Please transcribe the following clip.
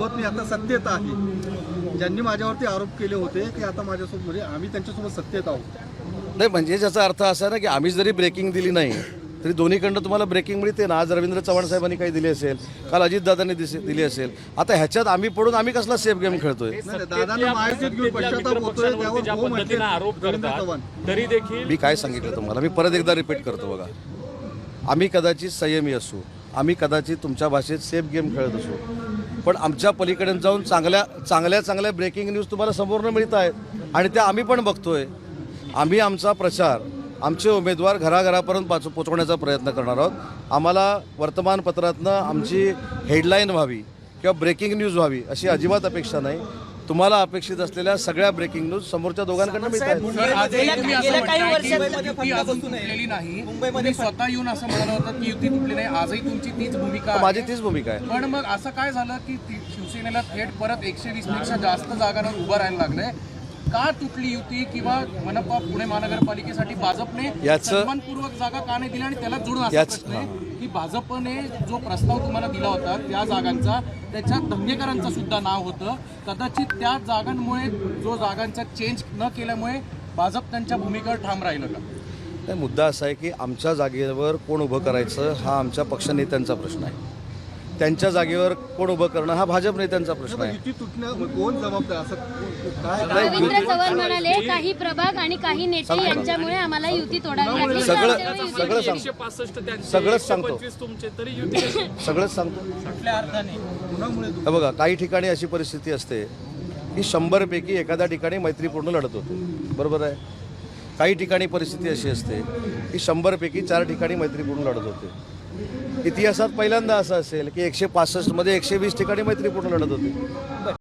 सोबत मी आता सत्तेत आहे. ज्यांनी माझ्यावरती आरोप केले होते की आता माझ्यासोबत म्हणजे आम्ही त्यांच्यासोबत सत्तेत आहोत. नाही म्हणजे ज्याचा अर्थ असा आहे ना की आम्ही जरी ब्रेकिंग दिली नाही तरी दोन्हीकडनं तुम्हाला ब्रेकिंग मिळते ना. आज रवींद्र चव्हाण साहेबांनी काही दिली असेल काल अजितदादांनी दिसे- दिली असेल. आता ह्याच्यात आम्ही पडून आम्ही कसला सेफ गेम खेळतोय? तरी देखील मी काय सांगितलं तुम्हाला? मी परत एकदा रिपीट करतो बघा. आम्ही कदाचित संयमी असू. आम्ही कदाचित तुमच्या भाषेत सेफ गेम खेळत असू. पण आमच्या पलीकडे जाऊन चांगल्या चांगल्या चांगल्या ब्रेकिंग न्यूज तुम्हाला संपूर्ण मिळत आहेत. आणि त्या आम्ही पण बघतोय. आम्ही आमचा प्रचार आमचे उमेदवार घराघरापर्यंत पाच पोचवण्याचा प्रयत्न करणार आहोत. आम्हाला वर्तमानपत्रातनं आमची हेडलाईन व्हावी किंवा ब्रेकिंग न्यूज व्हावी अशी अजिबात अपेक्षा नाही. तुम्हाला अपेक्षित असलेल्या सगळ्या ब्रेकिंग न्यूज समोरच्या दोघांकडनं मिळत आहेत स्वतः येऊन असं म्हणाला होता की युती तुटली नाही. आजही तुमची तीच भूमिका आहे. माझी तीच भूमिका आहे. पण मग असं काय झालं की ती- शिवसेनेला थेट परत एकशे वीसपेक्षा जास्त जागांवर उभं राहायला लागलंय? का तुटली युती किंवा मनपा पुणे महानगरपालिकेसाठी भाजपने याचं- सन्मानपूर्वक जागा का नाही दिल्या आणि त्याला जोडून की भाजपने जो प्रस्ताव तुम्हाला दिला होता त्या जागांचा त्याच्यात धंगेकरांचं सुद्धा नाव होतं. कदाचित त्या जागांमुळे जो जागांचा चेंज न केल्यामुळे भाजप त्यांच्या भूमिकेवर ठाम राहिलं का? नाही मुद्दा असा आहे की आमच्या जागेवर कोण उभं करायचं हा आमच्या पक्षनेत्यांचा प्रश्न आहे. त्यांच्या जागेवर कोण उभं करणं हा भाजप नेत्यांचा प्रश्न आहे. युती कोण जबाबदार? असं काय रवींद्र चव्हाण म्हणाले काही प्रभाग आणि काही नेते यांच्यामुळे आम्हाला युती तोडावी लागली. सगळं सगळं सांगतो. सगळंच सांगतो. सगळंच सांगतो. हे बघा काही ठिकाणी अशी परिस्थिती असते की शंभरपैकी एखाद्या ठिकाणी मैत्रीपूर्ण लढत होते. बरोबर आहे? काही ठिकाणी परिस्थिती अशी असते की शंभरपैकी चार ठिकाणी मैत्रीपूर्ण लढत होते. इतिहासात पहिल्यांदा असं असेल की एकशे पासष्टमध्ये एकशे वीस ठिकाणी मैत्रीपूर्ण लढत होते.